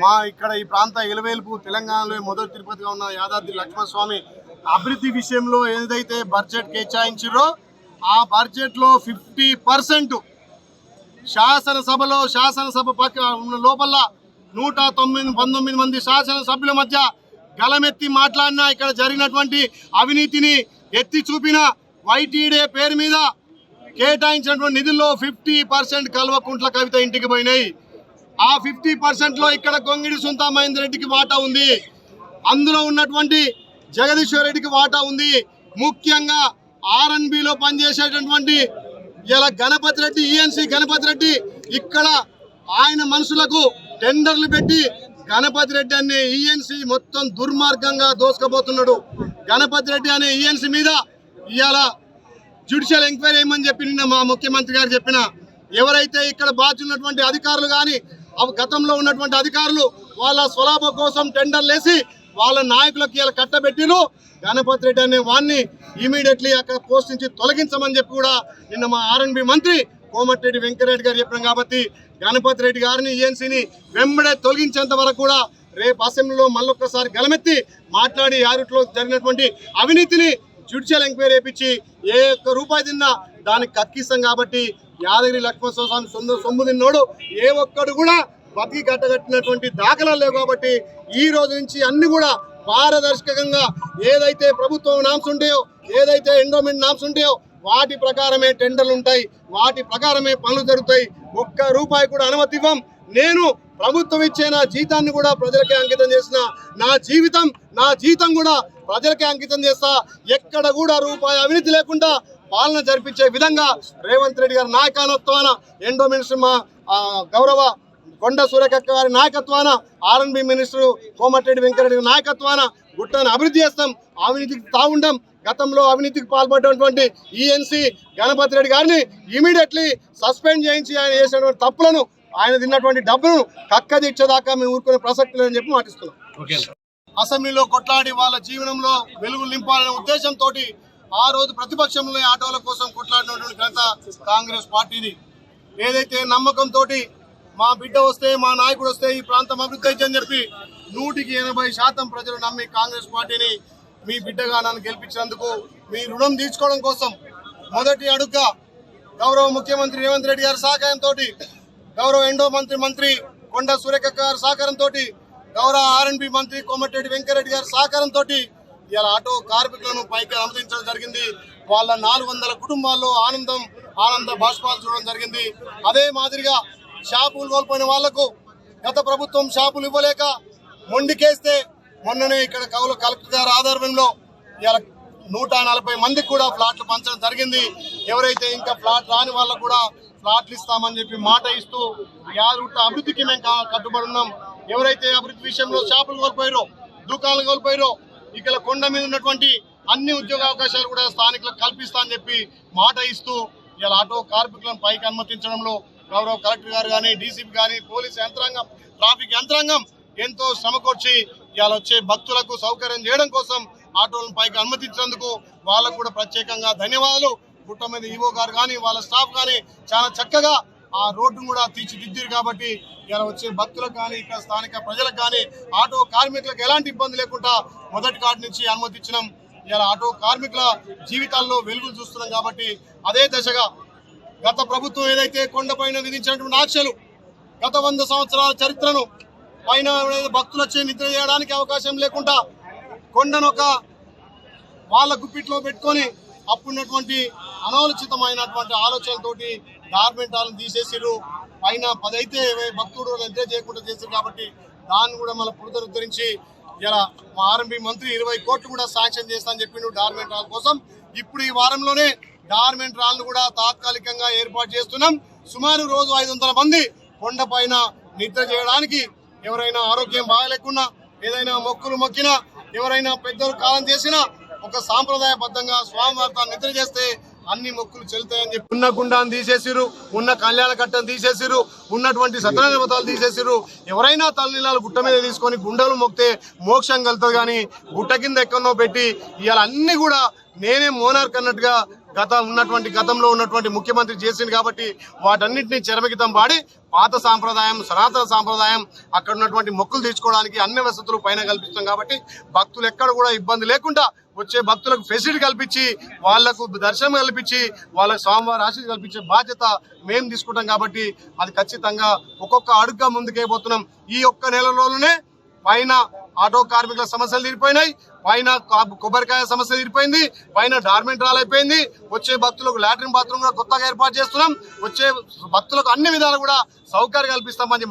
మా ఇక్కడ ఈ ప్రాంత ఎలవేల్పు తెలంగాణలో మొదటి తిరుపతిగా ఉన్న యాదాద్రి లక్ష్మణస్వామి అభివృద్ధి విషయంలో ఏదైతే బడ్జెట్ కేటాయించారో ఆ బడ్జెట్లో ఫిఫ్టీ పర్సెంట్ శాసనసభలో శాసనసభ పక్క ఉన్న లోపల నూట తొమ్మిది పంతొమ్మిది మంది శాసనసభ్యుల మధ్య గలమెత్తి మాట్లాడిన ఇక్కడ జరిగినటువంటి అవినీతిని ఎత్తి చూపిన వైటీడే పేరు మీద కేటాయించినటువంటి నిధుల్లో ఫిఫ్టీ పర్సెంట్ కల్వకుంట్ల కవిత ఇంటికి పోయినాయి. ఆ ఫిఫ్టీ పర్సెంట్లో ఇక్కడ గొంగిడి సుంతా మహేందర్ రెడ్డికి వాటా ఉంది. అందులో ఉన్నటువంటి జగదీశ్వర్ రెడ్డికి వాటా ఉంది. ముఖ్యంగా ఆర్ఎన్బిలో పనిచేసేటటువంటి ఇలా గణపతి రెడ్డి ఈఎన్సి గణపతి రెడ్డి ఇక్కడ ఆయన మనుషులకు టెండర్లు పెట్టి గణపతి రెడ్డి అనే ఈఎన్సీ మొత్తం దుర్మార్గంగా దోసుకపోతున్నాడు. గణపతి రెడ్డి అనే ఈఎన్సి మీద ఇవాళ జ్యుడిషియల్ ఎంక్వైరీ ఏమని చెప్పి నిన్న మా ముఖ్యమంత్రి గారు చెప్పిన ఎవరైతే ఇక్కడ బాధ్యున్నటువంటి అధికారులు కానీ గతంలో ఉన్నటువంటి అధికారులు వాళ్ళ స్వలాభ కోసం టెండర్లు వేసి వాళ్ళ నాయకులకు ఇలా కట్టబెట్టిను గణపతి రెడ్డి అనే వాడిని ఇమీడియట్లీ అక్కడ పోస్ట్ నుంచి తొలగించమని చెప్పి కూడా నిన్న మా ఆర్ఎన్బి మంత్రి కోమటిరెడ్డి వెంకటరెడ్డి గారు చెప్పినాం కాబట్టి గణపతి రెడ్డి గారిని ఏఎన్సీని వెంబడే తొలగించేంత వరకు కూడా రేపు అసెంబ్లీలో మళ్ళొక్కసారి గలమెత్తి మాట్లాడి యారుట్లో జరిగినటువంటి అవినీతిని జ్యుడిషియల్ ఎంక్వైరీ చేయించి ఏ ఒక్క రూపాయి తిన్నా దానికి కక్కిస్తాం కాబట్టి యాదగిరి లక్ష్మణ స్వామి సొంత సొమ్ము తిన్నోడు ఏ ఒక్కడు కూడా బతికి కట్టగట్టినటువంటి దాఖలాలు లేవు కాబట్టి ఈ రోజు నుంచి అన్ని కూడా పారదర్శకంగా ఏదైతే ప్రభుత్వం నామ్స్ ఉంటాయో ఏదైతే ఎండోమెంట్ నామ్స్ ఉంటాయో వాటి ప్రకారమే టెండర్లు ఉంటాయి వాటి ప్రకారమే పనులు జరుగుతాయి. ఒక్క రూపాయి కూడా అనుమతి ఇవ్వం. నేను ప్రభుత్వం ఇచ్చే నా జీతాన్ని కూడా ప్రజలకే అంకితం చేసిన నా జీవితం నా జీతం కూడా ప్రజలకే అంకితం చేస్తా. ఎక్కడ కూడా రూపాయి అవినీతి లేకుండా పాలన జరిపించే విధంగా రేవంత్ రెడ్డి గారి నాయకత్వాన ఎండో మినిస్టర్ మా గౌరవ కొండ సూర్యకక్క గారి నాయకత్వాన ఆర్ఎన్బి మినిస్టర్ కోమటిరెడ్డి వెంకరెడ్డి గారి నాయకత్వాన గుట్టను అభివృద్ధి చేస్తాం. అవినీతికి తాగుండం గతంలో అవినీతికి పాల్పడినటువంటి ఈఎన్సి గణపతి రెడ్డి గారిని ఇమీడియట్లీ సస్పెండ్ చేయించి ఆయన చేసినటువంటి తప్పులను ఆయన తిన్నటువంటి డబ్బును కక్క దీక్షదాకా మేము ఊరుకునే ప్రసక్తి లేదని చెప్పి మాటిస్తున్నాం. అసెంబ్లీలో కొట్లాడి వాళ్ళ జీవనంలో వెలుగులు నింపాలనే ఉద్దేశంతో ఆ రోజు ప్రతిపక్షంలో ఆటోల కోసం కొట్లాడినటువంటి ఘనత కాంగ్రెస్ పార్టీది ఏదైతే నమ్మకంతో మా బిడ్డ వస్తే మా నాయకుడు వస్తే ఈ ప్రాంతం అభివృద్ధి అని చెప్పి నూటికి ఎనభై శాతం ప్రజలు నమ్మి కాంగ్రెస్ పార్టీని మీ బిడ్డగా నన్ను గెలిపించినందుకు మీ రుణం తీర్చుకోవడం కోసం మొదటి అడుగ్గా గౌరవ ముఖ్యమంత్రి రేవంత్ రెడ్డి గారి సహకారంతో గౌరవ ఎండో మంత్రి మంత్రి కొండ సూర్యకక్క గారి సహకారంతో గౌరవ ఆర్ఎన్బి మంత్రి కోమటిరెడ్డి వెంకరెడ్డి గారి సహకారంతో ఇలా ఆటో కార్మికులను పైకి అనుమతించడం జరిగింది. వాళ్ళ నాలుగు వందల కుటుంబాల్లో ఆనందం ఆనంద బాష్పాలు చూడడం జరిగింది. అదే మాదిరిగా షాపులు కోల్పోయిన వాళ్ళకు గత ప్రభుత్వం షాపులు ఇవ్వలేక మొండికేస్తే మొన్ననే ఇక్కడ కౌలు కలెక్టర్ గారి ఆధారంలో ఇలా నూట నలభై మందికి కూడా ఫ్లాట్లు పంచడం జరిగింది. ఎవరైతే ఇంకా ఫ్లాట్ రాని వాళ్ళకు కూడా ఫ్లాట్లు ఇస్తామని చెప్పి మాట ఇస్తూ యాదృట్ట అభివృద్ధికి మేము కట్టుబడి ఉన్నాం. ఎవరైతే అభివృద్ధి విషయంలో షాపులు కోల్పోయారో దుకాణాలు కోల్పోయారో ఇక్కడ కొండ మీద ఉన్నటువంటి అన్ని ఉద్యోగ అవకాశాలు కూడా స్థానికులకు కల్పిస్తా అని చెప్పి మాట ఇస్తూ ఇలా ఆటో కార్మికులను పైకి అనుమతించడంలో గౌరవ కలెక్టర్ గారు కానీ డీసీపీ కానీ పోలీస్ యంత్రాంగం ట్రాఫిక్ యంత్రాంగం ఎంతో శ్రమకొచ్చి ఇవాళ వచ్చే భక్తులకు సౌకర్యం చేయడం కోసం ఆటోలను పైకి అనుమతించినందుకు వాళ్ళకు కూడా ప్రత్యేకంగా ధన్యవాదాలు. గుట్ట మీద ఈవో గారు కానీ వాళ్ళ స్టాఫ్ కానీ చాలా చక్కగా ఆ రోడ్డును కూడా తీర్చిదిద్దారు కాబట్టి ఇలా వచ్చే భక్తులకు కానీ ఇక్కడ స్థానిక ప్రజలకు కానీ ఆటో కార్మికులకు ఎలాంటి ఇబ్బంది లేకుండా మొదటి కార్డు నుంచి అనుమతించడం ఇలా ఆటో కార్మికుల జీవితాల్లో వెలుగులు చూస్తున్నాం కాబట్టి అదే దశగా గత ప్రభుత్వం ఏదైతే కొండపైన విధించినటువంటి ఆంక్షలు గత వంద సంవత్సరాల చరిత్రను పైన భక్తులు వచ్చి నిద్ర చేయడానికి అవకాశం లేకుండా కొండను ఒక వాళ్ళ గుప్పిట్లో పెట్టుకొని అప్పుడున్నటువంటి అనాలోచితమైనటువంటి ఆలోచనలతోటి గార్మెంటాలను తీసేసిరు పైన పదైతే భక్తుడు నిద్ర చేయకుండా చేశారు కాబట్టి దాన్ని కూడా మళ్ళీ పునరుద్ధరించి ఇలా మా ఆర్ఎంపీ మంత్రి ఇరవై కోట్లు కూడా శాంక్షన్ చేస్తా అని చెప్పిండు డార్మెంట్ రాల్ కోసం. ఇప్పుడు ఈ వారంలోనే డార్మెంట్ హాల్ను కూడా తాత్కాలికంగా ఏర్పాటు చేస్తున్నాం. సుమారు రోజు ఐదు మంది కొండపైన నిద్ర చేయడానికి ఎవరైనా ఆరోగ్యం బాగాలేకున్నా ఏదైనా మొక్కులు మొక్కినా ఎవరైనా పెద్దలు కాలం చేసినా ఒక సాంప్రదాయబద్ధంగా స్వామివారితో నిద్ర చేస్తే అన్ని మొక్కులు చెల్లుతాయని చెప్పి ఉన్న గుండాన్ని తీసేసిరు ఉన్న కళ్యాణ కట్టను తీసేసిరు ఉన్నటువంటి సత్యనారాయణ తీసేసిరు ఎవరైనా తలనీలాలు గుట్ట మీద తీసుకొని గుండెలు మొక్తే మోక్షం కలుతుంది కానీ గుట్ట కింద ఎక్కడో పెట్టి ఇవాళ అన్ని కూడా నేనే మోనార్క్ అన్నట్టుగా గత ఉన్నటువంటి గతంలో ఉన్నటువంటి ముఖ్యమంత్రి చేసింది కాబట్టి వాటన్నింటినీ చెరమగితం వాడి పాత సాంప్రదాయం సనాతన సాంప్రదాయం అక్కడ ఉన్నటువంటి మొక్కులు తీర్చుకోవడానికి అన్ని వసతులు పైన కల్పిస్తాం కాబట్టి భక్తులు ఎక్కడ కూడా ఇబ్బంది లేకుండా వచ్చే భక్తులకు ఫెసిలిటీ కల్పించి వాళ్ళకు దర్శనం కల్పించి వాళ్ళకు స్వామివారి ఆశీస్ కల్పించే బాధ్యత మేము తీసుకుంటాం కాబట్టి అది ఖచ్చితంగా ఒక్కొక్క అడుగ్గా ముందుకే పోతున్నాం ఈ ఒక్క నెలలోనే పైన ఆటో కార్మికుల సమస్యలు తీరిపోయినాయి. పైన కొబ్బరికాయ సమస్య తీరిపోయింది పైన డార్మెంట్ రాల్ అయిపోయింది వచ్చే భక్తులకు లాట్రిన్ బాత్రూమ్ కూడా కొత్తగా ఏర్పాటు చేస్తున్నాం. వచ్చే భక్తులకు అన్ని విధాలు కూడా సౌకర్యం కల్పిస్తామని